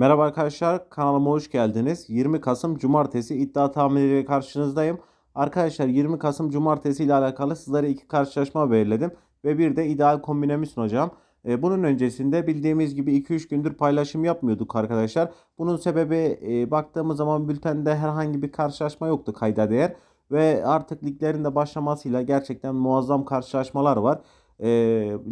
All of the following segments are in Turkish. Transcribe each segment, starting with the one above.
Merhaba arkadaşlar kanalıma hoş geldiniz. 20 Kasım Cumartesi iddia tahminleriyle karşınızdayım. Arkadaşlar 20 Kasım Cumartesi ile alakalı sizlere iki karşılaşma belirledim ve bir de ideal kombinemi sunacağım. E, Bunun öncesinde bildiğimiz gibi 2-3 gündür paylaşım yapmıyorduk arkadaşlar. Bunun sebebi e, baktığımız zaman bültende herhangi bir karşılaşma yoktu kayda değer. Ve artık liglerin de başlamasıyla gerçekten muazzam karşılaşmalar var. E,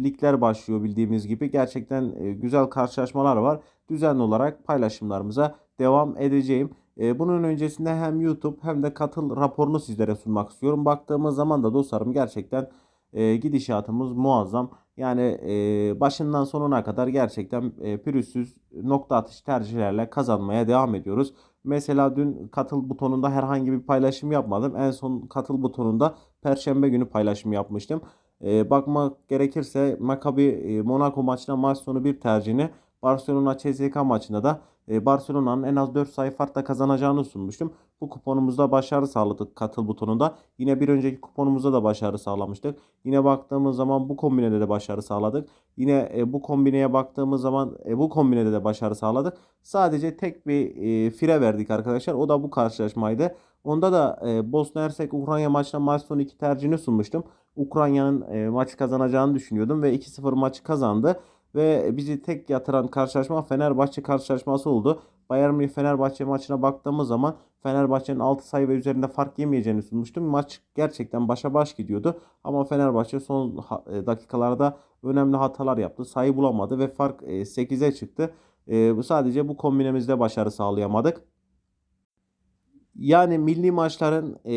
ligler başlıyor bildiğimiz gibi. Gerçekten e, güzel karşılaşmalar var düzenli olarak paylaşımlarımıza devam edeceğim. E, Bunun öncesinde hem YouTube hem de katıl raporunu sizlere sunmak istiyorum. Baktığımız zaman da dostlarım gerçekten e, gidişatımız muazzam. Yani e, başından sonuna kadar gerçekten e, pürüzsüz nokta atış tercihlerle kazanmaya devam ediyoruz. Mesela dün katıl butonunda herhangi bir paylaşım yapmadım. En son katıl butonunda Perşembe günü paylaşım yapmıştım. Bakmak gerekirse Maccabi Monaco maçına maç sonu bir tercihini Barcelona CSK maçında da e, Barcelona'nın en az 4 sayı farkla kazanacağını sunmuştum. Bu kuponumuzda başarı sağladık katıl butonunda. Yine bir önceki kuponumuzda da başarı sağlamıştık. Yine baktığımız zaman bu kombinede de başarı sağladık. Yine e, bu kombineye baktığımız zaman e, bu kombinede de başarı sağladık. Sadece tek bir fire verdik arkadaşlar. O da bu karşılaşmaydı. Onda da Bosna Hersek Ukrayna maçına maç sonu 2 tercihini sunmuştum. Ukrayna'nın maçı kazanacağını düşünüyordum ve 2-0 maçı kazandı. Ve bizi tek yatıran karşılaşma Fenerbahçe karşılaşması oldu. Bayern Münih Fenerbahçe maçına baktığımız zaman Fenerbahçe'nin 6 sayı ve üzerinde fark yemeyeceğini sunmuştum. Maç gerçekten başa baş gidiyordu. Ama Fenerbahçe son e, dakikalarda önemli hatalar yaptı. Sayı bulamadı ve fark e, 8'e çıktı. E, sadece bu kombinemizde başarı sağlayamadık. Yani milli maçların e,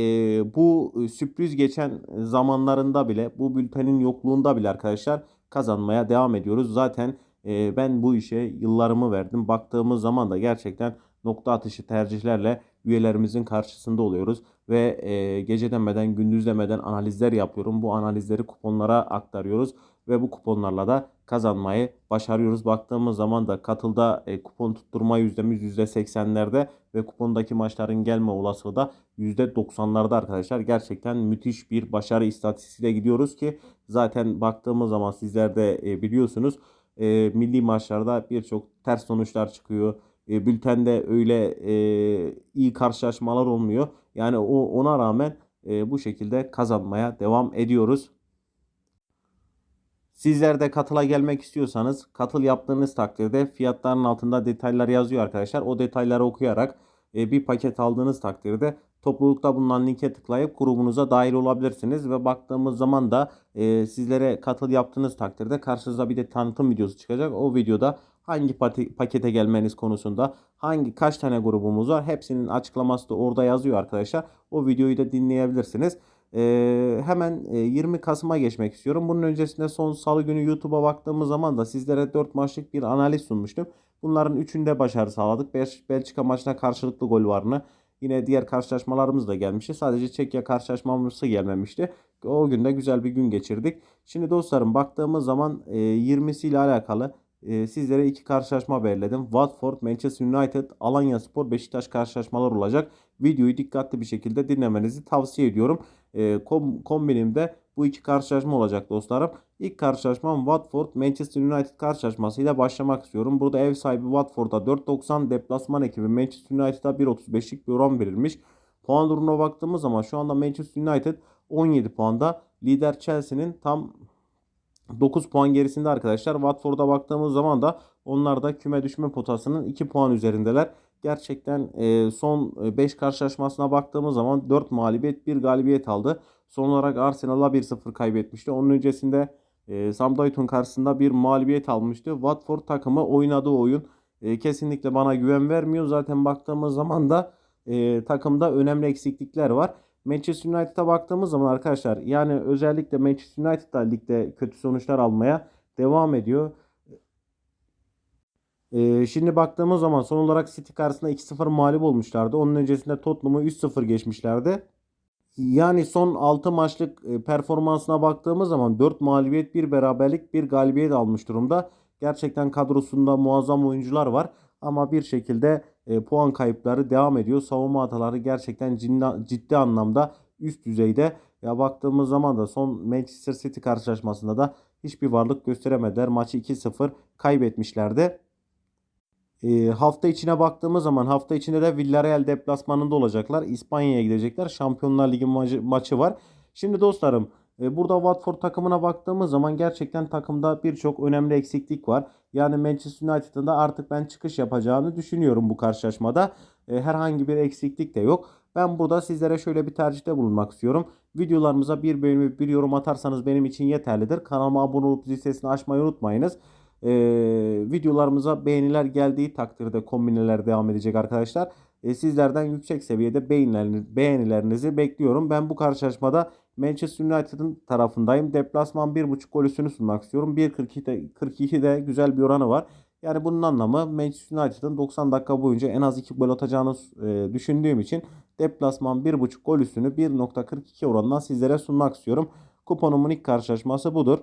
bu sürpriz geçen zamanlarında bile, bu bültenin yokluğunda bile arkadaşlar kazanmaya devam ediyoruz. Zaten e, ben bu işe yıllarımı verdim. Baktığımız zaman da gerçekten nokta atışı tercihlerle üyelerimizin karşısında oluyoruz. Ve e, gece demeden gündüz demeden analizler yapıyorum. Bu analizleri kuponlara aktarıyoruz. Ve bu kuponlarla da kazanmayı başarıyoruz. Baktığımız zaman da katılda e, kupon tutturma yüzdemiz %80'lerde ve kupondaki maçların gelme olasılığı da %90'larda arkadaşlar. Gerçekten müthiş bir başarı istatistiğiyle gidiyoruz ki zaten baktığımız zaman sizler de e, biliyorsunuz e, milli maçlarda birçok ters sonuçlar çıkıyor. E, bültende öyle e, iyi karşılaşmalar olmuyor. Yani o ona rağmen e, bu şekilde kazanmaya devam ediyoruz. Sizler de katıla gelmek istiyorsanız katıl yaptığınız takdirde fiyatların altında detaylar yazıyor arkadaşlar. O detayları okuyarak e, bir paket aldığınız takdirde toplulukta bulunan linke tıklayıp grubunuza dahil olabilirsiniz. Ve baktığımız zaman da e, sizlere katıl yaptığınız takdirde karşınıza bir de tanıtım videosu çıkacak. O videoda hangi pakete gelmeniz konusunda hangi kaç tane grubumuz var hepsinin açıklaması da orada yazıyor arkadaşlar. O videoyu da dinleyebilirsiniz. Ee, hemen e, 20 Kasım'a geçmek istiyorum. Bunun öncesinde son salı günü YouTube'a baktığımız zaman da sizlere 4 maçlık bir analiz sunmuştum. Bunların 3'ünde başarı sağladık. Bel- Belçika maçına karşılıklı gol varını. Yine diğer karşılaşmalarımız da gelmişti. Sadece Çekya karşılaşmamız gelmemişti. O gün de güzel bir gün geçirdik. Şimdi dostlarım baktığımız zaman e, 20'si ile alakalı e, sizlere iki karşılaşma belirledim. Watford, Manchester United, Alanya Spor, Beşiktaş karşılaşmalar olacak. Videoyu dikkatli bir şekilde dinlemenizi tavsiye ediyorum. E, kom, kombinimde bu iki karşılaşma olacak dostlarım. İlk karşılaşmam Watford Manchester United karşılaşmasıyla başlamak istiyorum. Burada ev sahibi Watford'a 4.90 deplasman ekibi Manchester United'a 1.35'lik bir oran verilmiş. Puan durumuna baktığımız zaman şu anda Manchester United 17 puanda. Lider Chelsea'nin tam 9 puan gerisinde arkadaşlar. Watford'a baktığımız zaman da onlar da küme düşme potasının 2 puan üzerindeler. Gerçekten e, son 5 karşılaşmasına baktığımız zaman 4 mağlubiyet 1 galibiyet aldı. Son olarak Arsenal'a 1-0 kaybetmişti. Onun öncesinde e, Southampton karşısında bir mağlubiyet almıştı. Watford takımı oynadığı oyun e, kesinlikle bana güven vermiyor. Zaten baktığımız zaman da e, takımda önemli eksiklikler var. Manchester United'a baktığımız zaman arkadaşlar yani özellikle Manchester United da ligde kötü sonuçlar almaya devam ediyor. Ee, şimdi baktığımız zaman son olarak City karşısında 2-0 mağlup olmuşlardı. Onun öncesinde Tottenham'ı 3-0 geçmişlerdi. Yani son 6 maçlık e, performansına baktığımız zaman 4 mağlubiyet, 1 beraberlik, 1 galibiyet almış durumda. Gerçekten kadrosunda muazzam oyuncular var. Ama bir şekilde e, puan kayıpları devam ediyor. Savunma hataları gerçekten ciddi, ciddi anlamda üst düzeyde. Ya baktığımız zaman da son Manchester City karşılaşmasında da hiçbir varlık gösteremediler. Maçı 2-0 kaybetmişlerdi. E, hafta içine baktığımız zaman hafta içinde de Villarreal deplasmanında olacaklar. İspanya'ya gidecekler. Şampiyonlar Ligi maçı, maçı var. Şimdi dostlarım burada Watford takımına baktığımız zaman gerçekten takımda birçok önemli eksiklik var. Yani Manchester United'ın da artık ben çıkış yapacağını düşünüyorum bu karşılaşmada. E, herhangi bir eksiklik de yok. Ben burada sizlere şöyle bir tercihte bulunmak istiyorum. Videolarımıza bir beğeni bir yorum atarsanız benim için yeterlidir. Kanalıma abone olup zil sesini açmayı unutmayınız. Ee, videolarımıza beğeniler geldiği takdirde kombineler devam edecek arkadaşlar. Ee, sizlerden yüksek seviyede beğenilerinizi bekliyorum. Ben bu karşılaşmada Manchester United'ın tarafındayım. Deplasman 1.5 gol üstünü sunmak istiyorum. 1.42'de 42'de güzel bir oranı var. Yani bunun anlamı Manchester United'ın 90 dakika boyunca en az 2 gol atacağını e, düşündüğüm için deplasman 1.5 gol üstünü 1.42 oranından sizlere sunmak istiyorum. Kuponumun ilk karşılaşması budur.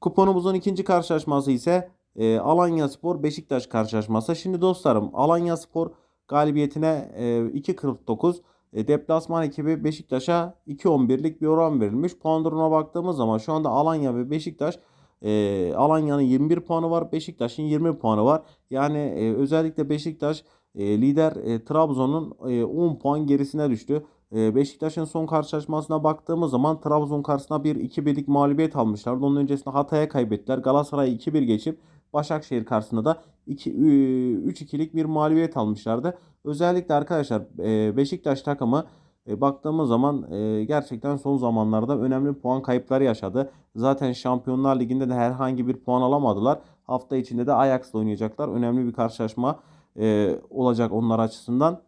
Kuponumuzun ikinci karşılaşması ise e, Alanya Spor Beşiktaş karşılaşması. Şimdi dostlarım Alanya Spor galibiyetine e, 2.49 e, deplasman ekibi Beşiktaş'a 2.11'lik bir oran verilmiş. Puan durumuna baktığımız zaman şu anda Alanya ve Beşiktaş e, Alanya'nın 21 puanı var. Beşiktaş'ın 20 puanı var. Yani e, özellikle Beşiktaş e, lider e, Trabzon'un e, 10 puan gerisine düştü. E, Beşiktaş'ın son karşılaşmasına baktığımız zaman Trabzon karşısında bir 2-1'lik mağlubiyet almışlardı. Onun öncesinde Hatay'a kaybettiler. Galatasaray'ı 2-1 geçip Başakşehir karşısında da 3-2'lik bir mağlubiyet almışlardı. Özellikle arkadaşlar e, Beşiktaş takımı e, baktığımız zaman e, gerçekten son zamanlarda önemli puan kayıpları yaşadı. Zaten Şampiyonlar Ligi'nde de herhangi bir puan alamadılar. Hafta içinde de Ajax'la oynayacaklar. Önemli bir karşılaşma olacak onlar açısından.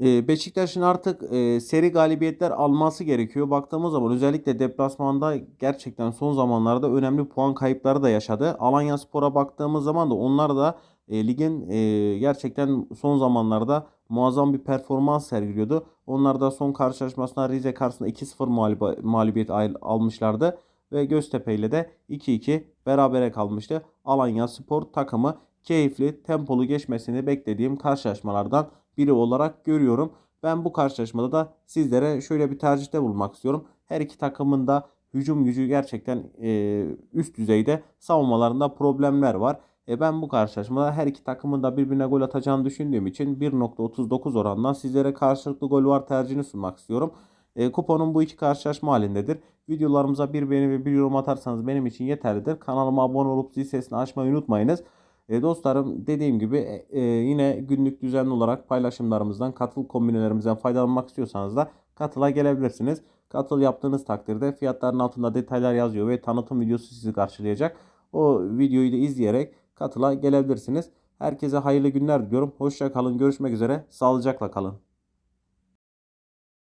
E, Beşiktaş'ın artık e, seri galibiyetler alması gerekiyor. Baktığımız zaman özellikle deplasmanda gerçekten son zamanlarda önemli puan kayıpları da yaşadı. Alanya Spor'a baktığımız zaman da onlar da e, ligin e, gerçekten son zamanlarda muazzam bir performans sergiliyordu. Onlar da son karşılaşmasında Rize karşısında 2-0 mağlubiyet almışlardı. Ve Göztepe ile de 2-2 berabere kalmıştı. Alanya Spor takımı keyifli, tempolu geçmesini beklediğim karşılaşmalardan biri olarak görüyorum. Ben bu karşılaşmada da sizlere şöyle bir tercihte bulmak istiyorum. Her iki takımın da hücum gücü gerçekten e, üst düzeyde savunmalarında problemler var. E ben bu karşılaşmada her iki takımın da birbirine gol atacağını düşündüğüm için 1.39 orandan sizlere karşılıklı gol var tercihini sunmak istiyorum. E, kuponun bu iki karşılaşma halindedir. Videolarımıza bir beğeni ve bir yorum atarsanız benim için yeterlidir. Kanalıma abone olup zil sesini açmayı unutmayınız. E, dostlarım dediğim gibi e, e, yine günlük düzenli olarak paylaşımlarımızdan, katıl kombinelerimizden faydalanmak istiyorsanız da katıla gelebilirsiniz. Katıl yaptığınız takdirde fiyatların altında detaylar yazıyor ve tanıtım videosu sizi karşılayacak. O videoyu da izleyerek katıla gelebilirsiniz. Herkese hayırlı günler diliyorum. Hoşça kalın. Görüşmek üzere. Sağlıcakla kalın.